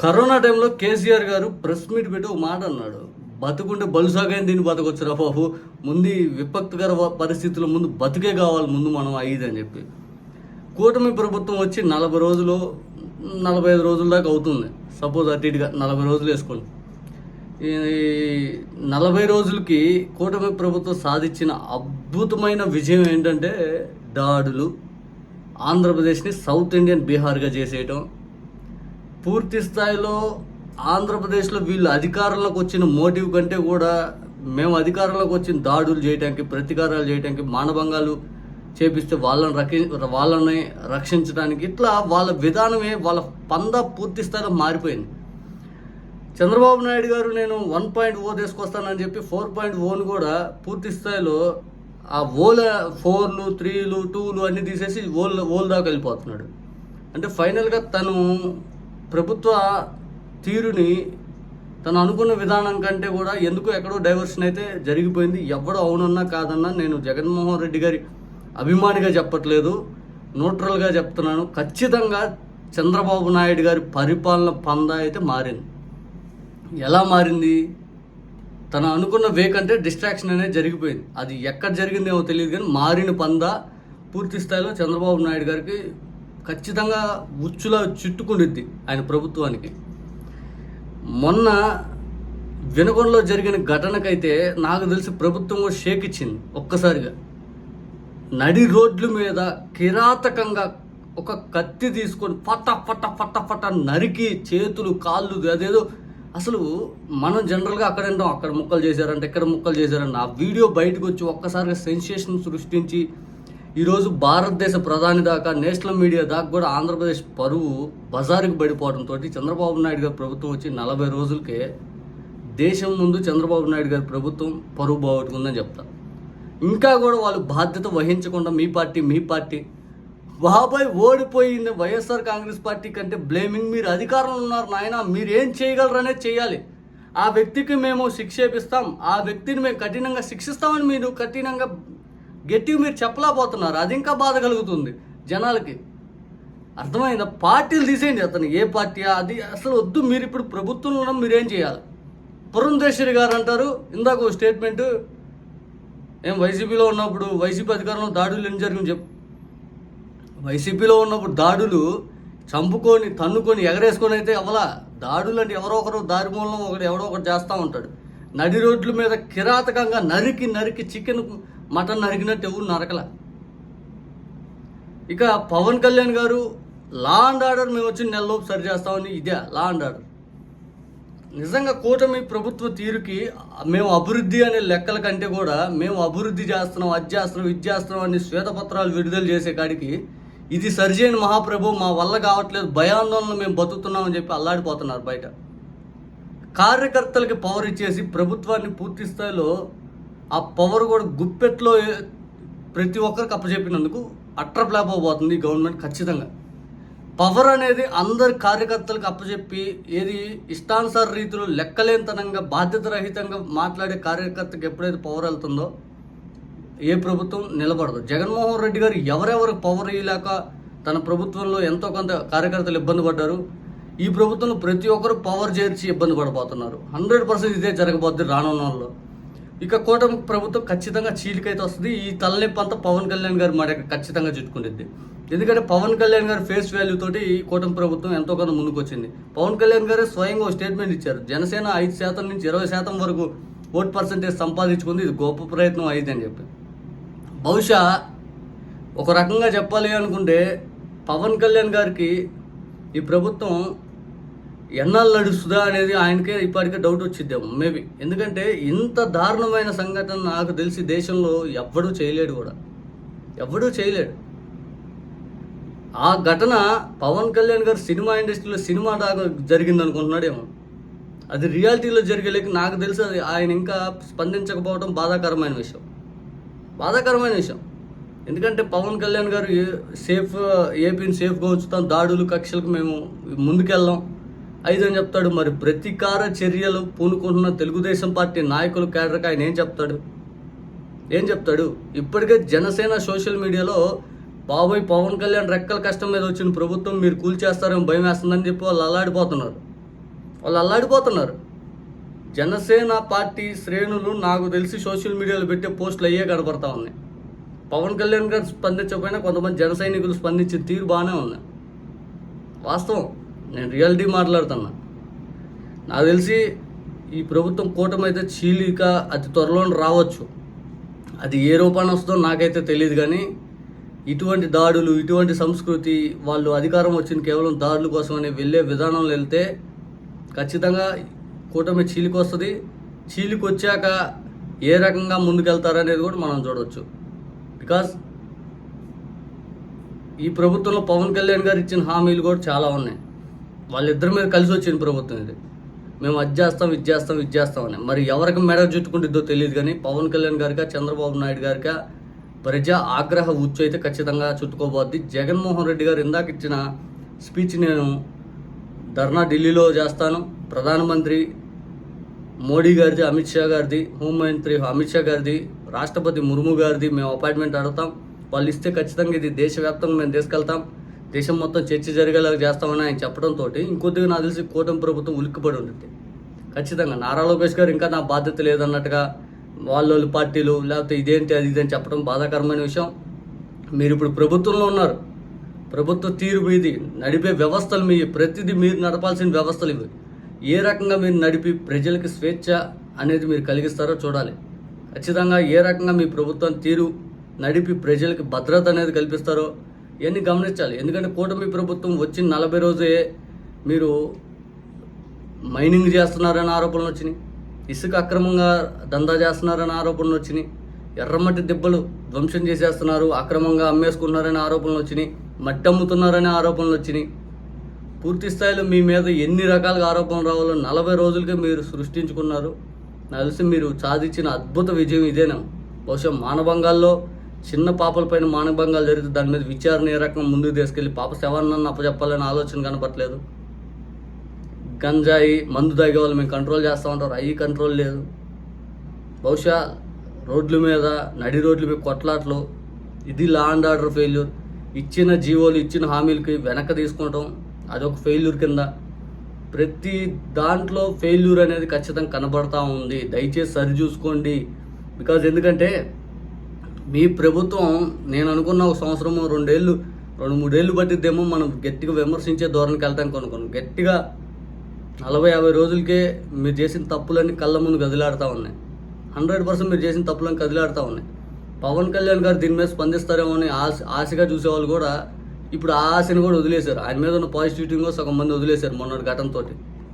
Corona టైంలో కేసీఆర్ గారు press meet పెట్టి ఒక మాట అన్నాడు. బతుకుంటే బలుసాగైన దీన్ని బతకొచ్చురా బాబు ముందు విపత్తుకర పరిస్థితుల పరిస్థితుల్లో ముందు బతుకే కావాలి ముందు మనం అయ్యిది అని చెప్పి. కూటమి ప్రభుత్వం వచ్చి నలభై రోజులు నలభై ఐదు రోజుల దాకా అవుతుంది. సపోజ్ అటు ఇటుగా నలభై రోజులు వేసుకోండి. ఈ నలభై రోజులకి కూటమి ప్రభుత్వం సాధించిన అద్భుతమైన విజయం ఏంటంటే దాడులు ఆంధ్రప్రదేశ్ని సౌత్ ఇండియన్ బీహార్గా చేసేయటం పూర్తి స్థాయిలో ఆంధ్రప్రదేశ్లో వీళ్ళు అధికారంలోకి వచ్చిన మోటివ్ కంటే కూడా మేము అధికారంలోకి వచ్చిన దాడులు చేయడానికి ప్రతీకారాలు చేయడానికి మానభంగాలు చేపిస్తే వాళ్ళని రక్షి వాళ్ళని రక్షించడానికి ఇట్లా వాళ్ళ విధానమే వాళ్ళ పంద పూర్తి స్థాయిలో మారిపోయింది. చంద్రబాబు నాయుడు గారు నేను వన్ పాయింట్ ఓ తీసుకొస్తానని చెప్పి ఫోర్ పాయింట్ ఓను కూడా పూర్తి స్థాయిలో ఆ ఓల ఫోర్లు త్రీలు టూలు అన్నీ తీసేసి ఓల్ ఓల్ దాకా వెళ్ళిపోతున్నాడు. అంటే ఫైనల్గా తను ప్రభుత్వ తీరుని తను అనుకున్న విధానం కంటే కూడా ఎందుకు ఎక్కడో డైవర్షన్ అయితే జరిగిపోయింది ఎవడు అవునన్నా కాదన్నా నేను జగన్మోహన్ రెడ్డి గారి అభిమానిగా చెప్పట్లేదు న్యూట్రల్గా చెప్తున్నాను. ఖచ్చితంగా చంద్రబాబు నాయుడు గారి పరిపాలన పంద అయితే మారింది. ఎలా మారింది? తను అనుకున్న వే కంటే డిస్ట్రాక్షన్ అనేది జరిగిపోయింది. అది ఎక్కడ జరిగిందేమో తెలియదు కానీ మారిన పంద పూర్తి స్థాయిలో చంద్రబాబు నాయుడు గారికి ఖచ్చితంగా ఉచ్చులా చుట్టుకుండిద్ది ఆయన ప్రభుత్వానికి. మొన్న వినగొండలో జరిగిన ఘటనకైతే నాకు తెలిసి ప్రభుత్వం కూడా షేక్ ఇచ్చింది ఒక్కసారిగా. నడి రోడ్ల మీద కిరాతకంగా ఒక కత్తి తీసుకొని పట్ట పట్ట పట్ట పట్ట నరికి చేతులు కాళ్ళు అదేదో అసలు మనం జనరల్గా అక్కడ వింటాం అక్కడ ముక్కలు చేశారంటే ఇక్కడ ముక్కలు చేశారంటే ఆ వీడియో బయటకు వచ్చి ఒక్కసారిగా సెన్సేషన్ సృష్టించి ఈరోజు భారతదేశ ప్రధాని దాకా నేషనల్ మీడియా దాకా కూడా ఆంధ్రప్రదేశ్ పరువు బజారుకి పడిపోవడంతో చంద్రబాబు నాయుడు గారి ప్రభుత్వం వచ్చి నలభై రోజులకే దేశం ముందు చంద్రబాబు నాయుడు గారి ప్రభుత్వం పరువు బాగుంటుందని చెప్తా. ఇంకా కూడా వాళ్ళు బాధ్యత వహించకుండా మీ పార్టీ మీ పార్టీ బాబాయ్ ఓడిపోయింది వైఎస్ఆర్ కాంగ్రెస్ పార్టీ కంటే బ్లేమింగ్ మీరు అధికారంలో ఉన్నారు నాయన మీరు ఏం చేయగలరు అనేది చేయాలి. ఆ వ్యక్తికి మేము శిక్షేపిస్తాం ఆ వ్యక్తిని మేము కఠినంగా శిక్షిస్తామని మీరు కఠినంగా గట్టిగా మీరు చెప్పలేకపోతున్నారు. అది ఇంకా బాధ కలుగుతుంది జనాలకి. అర్థమైందా? పార్టీలు తీసేయండి అతను. ఏ పార్టీ? అది అసలు వద్దు. మీరు ఇప్పుడు ప్రభుత్వంలో ఉన్నాం మీరేం చేయాలి? పురంధేశ్వరి గారు అంటారు. ఇందాక ఒక స్టేట్మెంట్. ఏం వైసీపీలో ఉన్నప్పుడు వైసీపీ అధికారంలో దాడులు ఏం జరిగింది చెప్పు. వైసీపీలో ఉన్నప్పుడు దాడులు చంపుకొని తన్నుకొని ఎగరేసుకొని అయితే అవలా దాడులు అంటే ఎవరో ఒకరు దారి మూలం ఒకటి ఎవడో ఒకటి చేస్తూ ఉంటాడు. నడి రోడ్ల మీద కిరాతకంగా నరికి నరికి చికెన్ మటన్ నరికినట్టు ఎవరు నరకల. ఇక పవన్ కళ్యాణ్ గారు లా అండ్ ఆర్డర్ మేము వచ్చి నెలలోపు సరి చేస్తామని ఇదే లా అండ్ ఆర్డర్. నిజంగా కూటమి ప్రభుత్వ తీరుకి మేము అభివృద్ధి అనే లెక్కల కంటే కూడా మేము అభివృద్ధి చేస్తున్నాం అది చేస్తున్నాం ఇది చేస్తున్నాం అని శ్వేతపత్రాలు విడుదల చేసే కాడికి ఇది సరిచేయని మహాప్రభు మా వల్ల కావట్లేదు భయాందోళన మేము బతుకుతున్నామని చెప్పి అల్లాడిపోతున్నారు బయట. కార్యకర్తలకి పవర్ ఇచ్చేసి ప్రభుత్వాన్ని పూర్తి స్థాయిలో ఆ పవర్ కూడా గుప్పెట్లో ప్రతి ఒక్కరికి అప్పచెప్పినందుకు అట్రప్లాప్ అవబోతుంది ఈ గవర్నమెంట్ ఖచ్చితంగా. పవర్ అనేది అందరి కార్యకర్తలకు అప్పచెప్పి ఏది ఇష్టానుసార రీతిలో లెక్కలేనితనంగా బాధ్యతరహితంగా మాట్లాడే కార్యకర్తకి ఎప్పుడైతే పవర్ వెళ్తుందో ఏ ప్రభుత్వం నిలబడదు. జగన్మోహన్ రెడ్డి గారు ఎవరెవరు పవర్ ఇయ్యలేక తన ప్రభుత్వంలో ఎంతో కొంత కార్యకర్తలు ఇబ్బంది పడ్డారు. ఈ ప్రభుత్వంలో ప్రతి ఒక్కరు పవర్ చేర్చి ఇబ్బంది పడిపోతున్నారు హండ్రెడ్ పర్సెంట్ ఇదే జరగబోద్ది రానున్న వాళ్ళు ఇక కూటమి ప్రభుత్వం ఖచ్చితంగా చీలికైతే వస్తుంది. ఈ తలనొప్పి అంతా పవన్ కళ్యాణ్ గారు మాట ఖచ్చితంగా చుట్టుకుంటుంది. ఎందుకంటే పవన్ కళ్యాణ్ గారి ఫేస్ వాల్యూ తోటి ఈ కూటమి ప్రభుత్వం ఎంతో కొంత ముందుకు వచ్చింది. పవన్ కళ్యాణ్ గారే స్వయంగా ఒక స్టేట్మెంట్ ఇచ్చారు. జనసేన ఐదు శాతం నుంచి ఇరవై శాతం వరకు ఓట్ పర్సంటేజ్ సంపాదించుకుంది. ఇది గొప్ప ప్రయత్నం అయింది అని చెప్పి బహుశా ఒక రకంగా చెప్పాలి అనుకుంటే పవన్ కళ్యాణ్ గారికి ఈ ప్రభుత్వం ఎన్నాళ్ళు నడుస్తుందా అనేది ఆయనకే ఇప్పటికే డౌట్ వచ్చిద్దేమో మేబీ ఎందుకంటే ఇంత దారుణమైన సంఘటన నాకు తెలిసి దేశంలో ఎవ్వడూ చేయలేడు కూడా. ఎవ్వడూ చేయలేడు. ఆ ఘటన పవన్ కళ్యాణ్ గారు సినిమా ఇండస్ట్రీలో సినిమా దాకా జరిగింది అనుకుంటున్నాడేమో అది రియాలిటీలో జరిగేలేక నాకు తెలిసి అది ఆయన ఇంకా స్పందించకపోవడం బాధాకరమైన విషయం. బాధాకరమైన విషయం. ఎందుకంటే పవన్ కళ్యాణ్ గారు సేఫ్ ఏపీని సేఫ్గా ఉంచుతాం దాడులు కక్షలకు మేము ముందుకెళ్ళాం ఐదు అని చెప్తాడు. మరి ప్రతీకార చర్యలు పూనుకుంటున్న తెలుగుదేశం పార్టీ నాయకులు కేడర్కి ఆయన ఏం చెప్తాడు? ఏం చెప్తాడు? ఇప్పటికే జనసేన సోషల్ మీడియాలో బాబోయ్ పవన్ కళ్యాణ్ రెక్కల కష్టం మీద వచ్చిన ప్రభుత్వం మీరు కూల్చేస్తారని భయం వేస్తుందని చెప్పి వాళ్ళు అల్లాడిపోతున్నారు. వాళ్ళు అల్లాడిపోతున్నారు. జనసేన పార్టీ శ్రేణులు నాకు తెలిసి సోషల్ మీడియాలో పెట్టే పోస్టులు అయ్యే కనపడతా ఉన్నాయి. పవన్ కళ్యాణ్ గారు స్పందించకపోయినా కొంతమంది జన సైనికులు తీరు బాగానే ఉంది. వాస్తవం. నేను రియాలిటీ మాట్లాడుతున్నా. నాకు తెలిసి ఈ ప్రభుత్వం కూటమి అయితే చీలిక అతి త్వరలో రావచ్చు. అది ఏ రూపాన వస్తుందో నాకైతే తెలియదు కానీ ఇటువంటి దాడులు ఇటువంటి సంస్కృతి వాళ్ళు అధికారం వచ్చిన కేవలం దాడుల కోసమని వెళ్ళే విధానంలో వెళ్తే ఖచ్చితంగా కూటమి చీలికి వస్తుంది చీలికి వచ్చాక ఏ రకంగా ముందుకెళ్తారనేది కూడా మనం చూడవచ్చు బికాస్ ఈ ప్రభుత్వంలో పవన్ కళ్యాణ్ గారు ఇచ్చిన హామీలు కూడా చాలా ఉన్నాయి. వాళ్ళిద్దరి మీద కలిసి వచ్చిన ప్రభుత్వం ఇది. మేము అది చేస్తాం ఇది చేస్తాం ఇది చేస్తామని మరి ఎవరికి మెడ చుట్టుకుంటుందో తెలియదు కానీ పవన్ కళ్యాణ్ గారిగా చంద్రబాబు నాయుడు గారిగా ప్రజా ఆగ్రహ ఉచ్చు అయితే ఖచ్చితంగా చుట్టుకోబోద్ది. జగన్మోహన్ రెడ్డి గారు ఇందాక ఇచ్చిన స్పీచ్ నేను ధర్నా ఢిల్లీలో చేస్తాను. ప్రధానమంత్రి మోడీ గారిది అమిత్ షా గారిది హోంమంత్రి అమిత్ షా గారిది రాష్ట్రపతి ముర్ము గారిది మేము అపాయింట్మెంట్ అడుగుతాం. వాళ్ళు ఇస్తే ఖచ్చితంగా ఇది దేశవ్యాప్తంగా మేము తీసుకెళ్తాం. దేశం మొత్తం చర్చ జరిగేలాగా చేస్తామని ఆయన చెప్పడంతో ఇంకొద్దిగా నాకు తెలిసి కూటమి ప్రభుత్వం ఉలిక్కిపడి ఉంటుంది ఖచ్చితంగా నారా లోకేష్ గారు ఇంకా నా బాధ్యత లేదన్నట్టుగా వాళ్ళ పార్టీలు లేకపోతే ఇదేంటి అది ఇదని చెప్పడం బాధాకరమైన విషయం. మీరు ఇప్పుడు ప్రభుత్వంలో ఉన్నారు. ప్రభుత్వ తీరు మీది నడిపే వ్యవస్థలు మీ ప్రతిదీ మీరు నడపాల్సిన వ్యవస్థలు ఇవి. ఏ రకంగా మీరు నడిపి ప్రజలకి స్వేచ్ఛ అనేది మీరు కలిగిస్తారో చూడాలి. ఖచ్చితంగా ఏ రకంగా మీ ప్రభుత్వం తీరు నడిపి ప్రజలకి భద్రత అనేది కల్పిస్తారో ఇవన్నీ గమనించాలి? ఎందుకంటే కూటమి ప్రభుత్వం వచ్చిన నలభై రోజే మీరు మైనింగ్ చేస్తున్నారని ఆరోపణలు వచ్చినాయి. ఇసుక అక్రమంగా దందా చేస్తున్నారని ఆరోపణలు వచ్చినాయి. ఎర్రమట్టి దెబ్బలు ధ్వంసం చేసేస్తున్నారు అక్రమంగా అమ్మేసుకున్నారని ఆరోపణలు వచ్చినాయి. మట్టి అమ్ముతున్నారనే ఆరోపణలు వచ్చినాయి. పూర్తి స్థాయిలో మీ మీద ఎన్ని రకాలుగా ఆరోపణలు రావాలో నలభై రోజులకే మీరు సృష్టించుకున్నారు. నాకు తెలిసి మీరు సాధించిన అద్భుత విజయం ఇదేనా? బహుశా మానభంగాల్లో చిన్న పాపలపైన మానభంగాలు జరిగితే దాని మీద విచారణ ఏ రకంగా ముందుకు తీసుకెళ్ళి పాప శవాన్ని అప్పచెప్పాలని ఆలోచన కనపట్లేదు గంజాయి మందు తాగే వాళ్ళు మేము కంట్రోల్ చేస్తూ ఉంటారు అవి కంట్రోల్ లేదు. బహుశా రోడ్ల మీద నడి రోడ్ల మీద కొట్లాట్లు ఇది లా అండ్ ఆర్డర్ ఫెయిల్యూర్ ఇచ్చిన జీవోలు ఇచ్చిన హామీలకి వెనక్కి తీసుకోవటం అదొక ఫెయిల్యూర్ కింద. ప్రతి దాంట్లో ఫెయిల్యూర్ అనేది ఖచ్చితంగా కనబడతా ఉంది. దయచేసి సరి చూసుకోండి. బికాజ్ ఎందుకంటే మీ ప్రభుత్వం నేను అనుకున్న ఒక సంవత్సరము రెండేళ్ళు రెండు మూడేళ్ళు పట్టిద్దేమో మనం గట్టిగా విమర్శించే ధోరణికి వెళ్తాం అనుకున్నాం గట్టిగా నలభై యాభై రోజులకే మీరు చేసిన తప్పులన్నీ కళ్ళ ముందు కదిలాడుతూ ఉన్నాయి. హండ్రెడ్ పర్సెంట్ మీరు చేసిన తప్పులన్నీ కదిలాడుతూ ఉన్నాయి. పవన్ కళ్యాణ్ గారు దీని మీద స్పందిస్తారేమో అని ఆశ ఆశగా చూసేవాళ్ళు కూడా ఇప్పుడు ఆ ఆశని కూడా వదిలేశారు. ఆయన మీద ఉన్న పాజిటివిటీగా సగం మంది వదిలేశారు మొన్నటి ఘటనతోటి.